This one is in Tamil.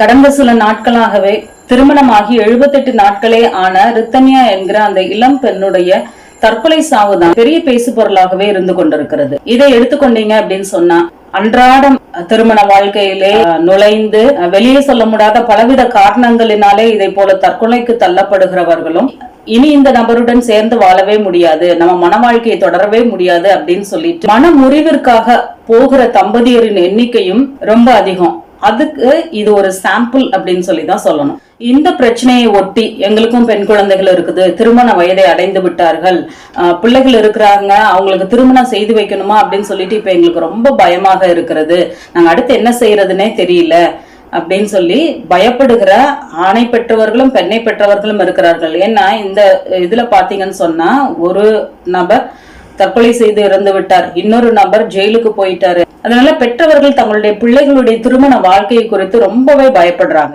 கடந்த சில நாட்களாகவே திருமணமாகி எழுபத்தெட்டு நாட்களே ஆன ரித்தன்யா என்கிற அந்த இளம் பெண்ணுடைய தற்கொலை சாவுதான் பெரிய பேசு பொருளாகவே இருந்து கொண்டிருக்கிறது. இதை எடுத்துக்கொண்டீங்க அப்படின்னு சொன்னா அன்றாடம் திருமண வாழ்க்கையிலே நுழைந்து வெளியே சொல்ல முடியாத பலவித காரணங்களினாலே இதை போல தற்கொலைக்கு தள்ளப்படுகிறவர்களும் இனி இந்த நபருடன் சேர்ந்து வாழவே முடியாது நம்ம மன வாழ்க்கையை தொடரவே முடியாது அப்படின்னு சொல்லிட்டு மன முறிவிற்காக போகிற தம்பதியரின் எண்ணிக்கையும் ரொம்ப அதிகம். அதுக்கு இது ஒரு சாம்பிள் அப்படின்னு சொல்லி தான் சொல்லணும். இந்த பிரச்சனையை ஒட்டி எங்களுக்கும் பெண் குழந்தைகள் இருக்குது. திருமண வயதை அடைந்து விட்டார்கள். பிள்ளைகள் இருக்கிறாங்க. அவங்களுக்கு திருமணம் செய்து வைக்கணுமா அப்படின்னு சொல்லிட்டு இப்ப எங்களுக்கு ரொம்ப பயமாக இருக்கிறது. நாங்கள் அடுத்து என்ன செய்யறதுனே தெரியல அப்படின்னு சொல்லி பயப்படுகிற ஆணை பெற்றவர்களும் பெண்ணை பெற்றவர்களும் இருக்கிறார்கள். ஏன்னா இந்த இதுல பாத்தீங்கன்னு சொன்னா ஒரு நபர் தற்கொலை செய்து இறந்து விட்டார். இன்னொரு நபர் ஜெயிலுக்கு போயிட்டாரு. அதனால பெற்றவர்கள் தங்களுடைய பிள்ளைகளுடைய திருமண வாழ்க்கை குறித்து ரொம்பவே பயப்படுறாங்க.